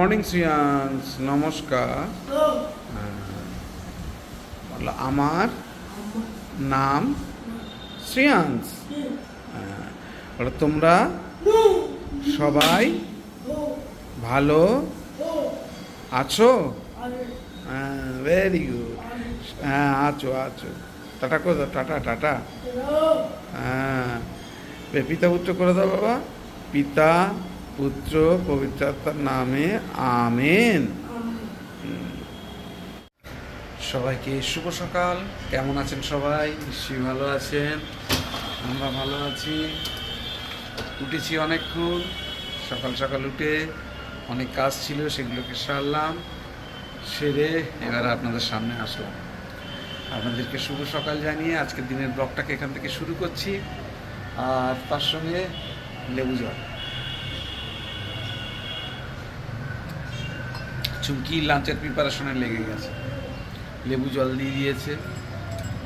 Morning Shriyansh নমস্কার হ্যাঁ। বলো, আমার নাম শ্রিয়াংশ হ্যাঁ। বলো, তোমরা সবাই ভালো আছো? হ্যাঁ ভেরি গুড হ্যাঁ আছো আছো। টাটা করে দাও, টাটা টাটা। হ্যাঁ। পিতা উচ্চ করে দাও, বাবা। পিতা পুত্র পবিত্রাত্মার নামে আমেন। সবাইকে শুভ সকাল। কেমন আছেন সবাই? নিশ্চয়ই ভালো আছেন। আমরা ভালো আছি। উঠেছি অনেকক্ষণ। সকাল সকাল উঠে অনেক কাজ ছিল, সেগুলোকে সারলাম, সেরে এবার আপনাদের সামনে আসলাম। আপনাদেরকে শুভ সকাল জানিয়ে আজকের দিনের ব্লগটাকে এখান থেকে শুরু করছি। আর তার সঙ্গে লেবু জল। চুমকি, লাঞ্চের প্রিপারেশনে লেগে গেছে। লেবু জল দিয়ে দিয়েছে।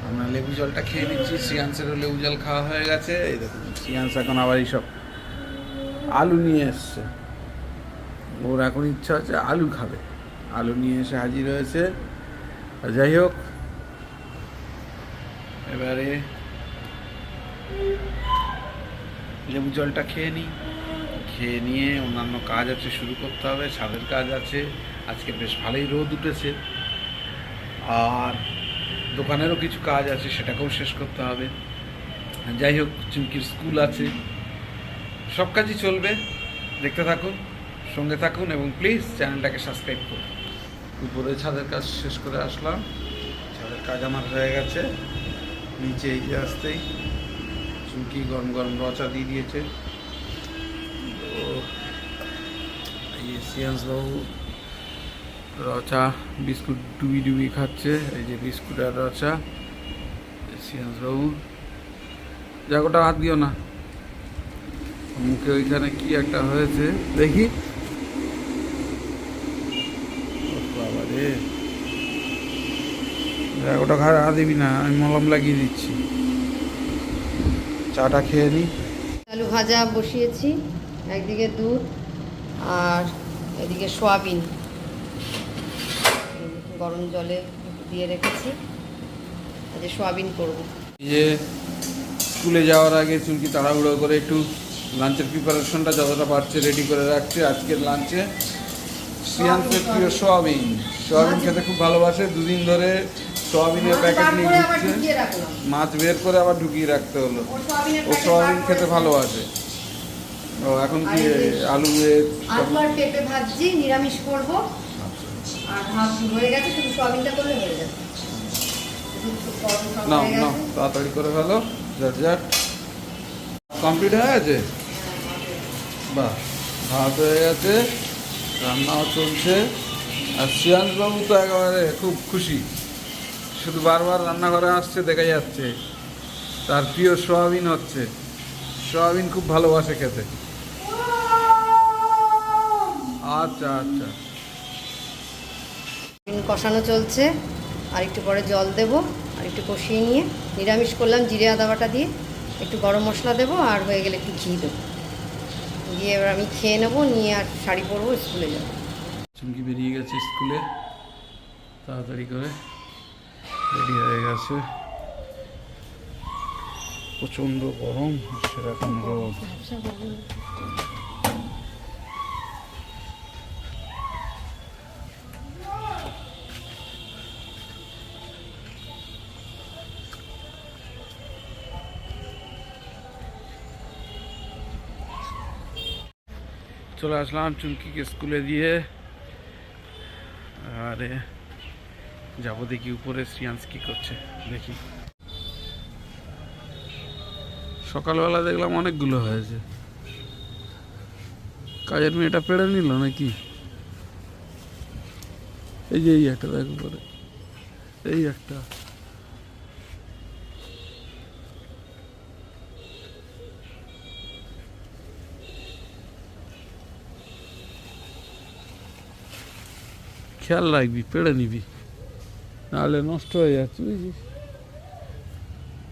আমরা লেবু জলটা খেয়ে নিচ্ছি। শ্রিয়াংসেরও লেবু জল খাওয়া হয়ে গেছে। এই দেখুন শ্রিয়াংস এখন আবার এইসব আলু নিয়ে এসছে। ওর এখন ইচ্ছা হচ্ছে আলু খাবে। আলু নিয়ে এসে হাজির হয়েছে। যাই হোক, এবারে লেবু জলটা খেয়ে নিই। খেয়ে নিয়ে অন্যান্য কাজ আছে শুরু করতে হবে, ছাদের কাজ আছে, আজকে বেশ ভালোই রোদ উঠেছে। আর দোকানেরও কিছু কাজ আছে, সেটাকেও শেষ করতে হবে। যাই হোক, চুমকির স্কুল আছে। সব কাজই চলবে। দেখতে থাকুন, সঙ্গে থাকুন এবং প্লিজ চ্যানেলটাকে সাবস্ক্রাইব করুন। উপরে ছাদের কাজ শেষ করে আসলাম। ছাদের কাজ আমার হয়ে গেছে। নিচে এই যে আসতেই, চুমকি গরম গরম রচা দিয়ে দিয়েছে। সিয়ান্সবাবু রচা, বিস্কুট ডুবি ডুবি খাচ্ছে, এই যে বিস্কুট আর রচা সিয়ান্সবাবু। যাক, ওটা হাত দিও না। মুখে ওইখানে কি একটা হয়েছে, দেখি। বাবা রে। যাক, ওটা ঘাড়ে হাত দিবি না, আমি মলম লাগিয়ে দিচ্ছি। চাটা খেয়ে নিই আলু ভাজা বসিয়েছি। একদিকে দুধ আর এদিকে সোয়াবিন। গরম জলে দিয়ে রেখেছি। আজ সোয়াবিন করব। যে স্কুলে যাওয়ার আগে চুলকি তাড়াহুড়ো করে একটু লাঞ্চের প্রিপারেশনটা যতটা পারছে রেডি করে রাখছে। আজকের লাঞ্চে সিয়ান্সের প্রিয় সোয়াবিন। সোয়াবিন খেতে খুব ভালোবাসে। দুদিন ধরে সোয়াবিনের প্যাকেট নিয়ে ঘুরছে। মাছ বের করে আবার ঢুকিয়ে রাখতে হলো। ও সোয়াবিন খেতে ভালোবাসে। ও এখন কি আলু আলু আর পেঁপে ভাজি নিরামিষ করব। আর ভাত হয়ে গেছে শুধু সোয়াবিনটা করলে হয়ে যাবে। তাড়াতাড়ি করে ফেলো ঝট ঝট। কমপ্লিট হয়ে গেছে? বাহ ভাত হয়ে গেছে রান্নাও চলছে। আর বাবু তো একেবারে খুব খুশি। শুধু বারবার রান্নাঘরে আসছে দেখা যাচ্ছে। তার প্রিয় সোয়াবিন হচ্ছে। সোয়াবিন খুব ভালোবাসে খেতে। আচ্ছা আচ্ছা। কষানো চলছে। আর একটু পরে জল দেব আর একটু কষিয়ে নিয়ে নিরামিষ করলাম জিরে আদা বাটা দিয়ে। একটু গরম মশলা দেবো আর হয়ে গেলে একটু ঘি দেবো। দিয়ে এবার আমি খেয়ে নেব নিয়ে আর শাড়ি পরবো স্কুলে যাব। চুমকি বেরিয়ে গেছে স্কুলে। তাড়াতাড়ি করে রেডি হয়ে গেছে। প্রচণ্ড গরম সেরকম রোদ। চলে আসলাম চুমকিকে স্কুলে দিয়ে। আরে, যাব দেখি উপরে শ্রিয়াংশ কি করছে, দেখি। সকালবেলা দেখলাম অনেকগুলো হয়েছে। কাজের মেয়েটা পেড়ে নিল নাকি? এই যে এই একটা দেখ উপরে। এই একটা। খেয়াল রাখবি পেড়ে নিবি। নাহলে নষ্ট হয়ে যাচ্ছে বুঝছিস?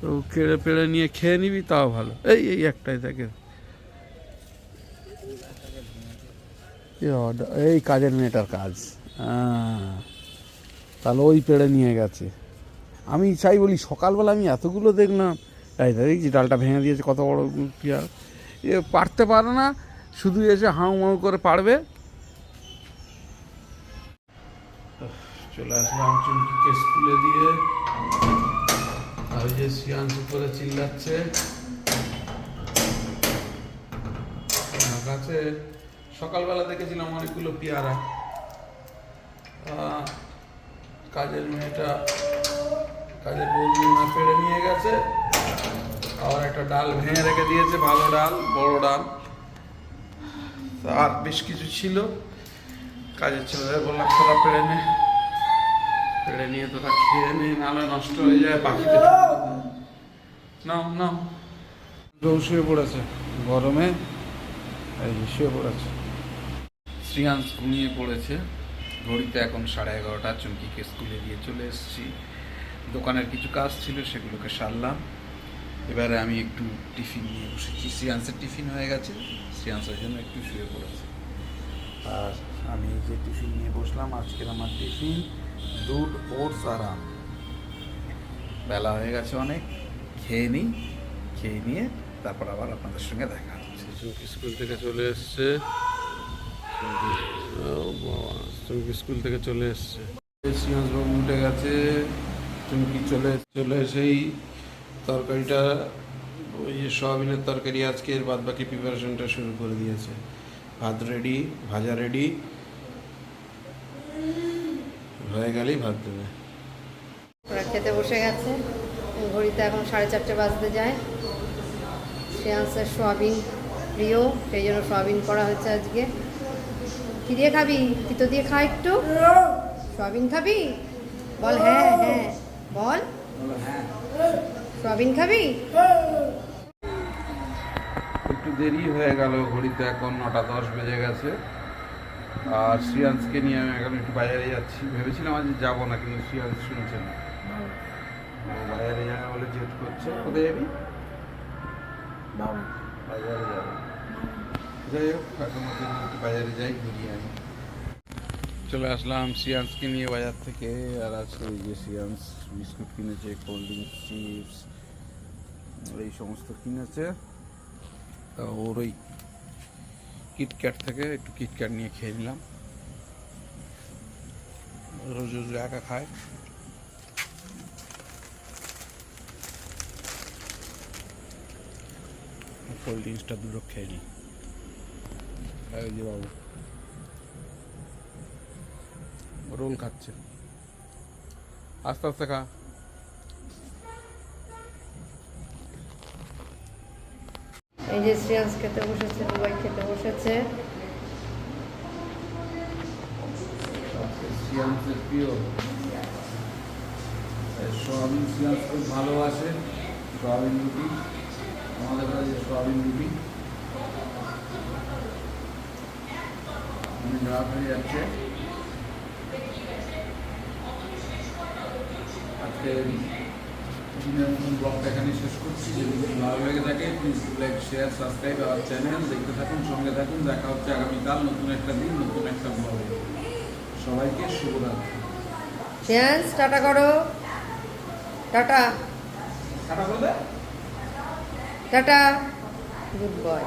তো কেড়ে পেড়ে নিয়ে খেয়ে নিবি তাও ভালো। এই এই একটাই থাকে এই কাজের মেয়েটার কাজ। আহ, তাহলে ওই পেড়ে নিয়ে গেছে। আমি চাই বলি সকালবেলা আমি এতগুলো দেখলাম। এই দেখছি ডালটা ভেঙে দিয়েছে কত বড় পেয়ার এ পারতে পারে না শুধু এসে হাউ মাউ করে পারবে। চলে আসলাম চুমকিকে স্কুলে দিয়ে। আর যে সিয়ান্স করে চিল্লাচ্ছে। কাছে সকালবেলা দেখেছিলাম অনেকগুলো পেয়ারা। কাজের মেয়েটা, কাজের বৌদি না পেড়ে নিয়ে গেছে। আবার একটা ডাল ভেঙে রেখে দিয়েছে, ভালো ডাল, বড় ডাল। আর বেশ কিছু ছিল। কাজের ছেলেদের বললাম, তোরা পেড়ে নে। পেড়ে নিয়ে তোরা খেয়ে নে নাহলে নষ্ট হয়ে যায় পাখিতে নাও নাও। কেউ শুয়ে পড়েছে গরমে এই শুয়ে পড়েছে। শ্রিয়াংশ ঘুমিয়ে পড়েছে। ঘড়িতে এখন সাড়ে এগারোটা চুমকিকে স্কুলে দিয়ে চলে এসেছি। দোকানের কিছু কাজ ছিল সেগুলোকে সারলাম। এবারে আমি একটু টিফিন নিয়ে বসেছি। শ্রিয়াংসের টিফিন হয়ে গেছে। শ্রিয়াংসের জন্য একটু শুয়ে পড়েছে। আর আমি যে টিফিন নিয়ে বসলাম আজকের আমার টিফিন। দুধ ওটস আর আম। বেলা হয়ে গেছে অনেক খেয়ে নিই খেয়ে নিয়ে তারপর আবার আপনাদের সঙ্গে দেখা হচ্ছে স্কুল থেকে চলে এসছে। চুমকি স্কুল থেকে চলে এসছে। উঠে গেছে চুমকি চলে চলে এসেই তরকারিটা ওই যে সয়াবিনের তরকারি আজকের বাদ বাকি প্রিপারেশনটা শুরু করে দিয়েছে। ভাত রেডি ভাজা রেডি হয়ে গেলেই ভাত দেবে। ওরা খেতে বসে গেছে। ঘড়িতে এখন সাড়ে চারটে বাজতে যায়। শ্রেয়াংসের সোয়াবিন প্রিয় সেই জন্য সোয়াবিন করা হচ্ছে আজকে। কি দিয়ে খাবি? তিতো দিয়ে খা একটু। সোয়াবিন খাবি? বল হ্যাঁ হ্যাঁ বল। সোয়াবিন খাবি? একটু দেরি হয়ে গেল ঘড়িতে এখন নটা দশ বেজে গেছে। আর শ্রিয়াংশকে নিয়ে আমি এখন একটু বাজারে যাচ্ছি। ভেবেছিলাম আজ যাব না, কিন্তু শ্রিয়াংশ শুনছে না। বাজারে যাবে বলে জেদ করছে। কোথায় যাবি? বাজারে যাব। যাই হোক বাজারে যাই আনি। চলে আসলাম সিয়ান্সকে নিয়ে বাজার থেকে। আর আজকে এই যে সিয়ান্স বিস্কুট কিনেছে, কোল্ড ড্রিঙ্কস, চিপস, এই সমস্ত কিনেছে। তা ওর ওই কিটক্যাট থেকে একটু কিটক্যাট নিয়ে খেয়ে নিলাম। রোজ রোজ একা খায় কোল্ড ড্রিঙ্কসটা দুটো খেয়ে নিই। বাবু। রোল খাচ্ছে। আস্তে আস্তে খা। যে শ্রেয়াংস খেতে বসেছে দুবাই খেতে বসেছে সোয়াবিন সিয়ান্স খুব ভালোবাসে সোয়াবিন রুটি আমাদের কাছে সোয়াবিন রুটি ধরা হয়ে যাচ্ছে আজকে দিনের মতন ব্লগটা এখানে শেষ করছি। যদি ভালো লেগে থাকে please like share subscribe our channel দেখতে থাকুন সঙ্গে থাকুন। দেখা হচ্ছে আগামীকাল নতুন একটা দিন নতুন একটা ব্লগে সবাইকে শুভরাত্রি। শ্রেয়াংস টাটা করো। টাটা। কাটা বলবে? টাটা। গুড বয়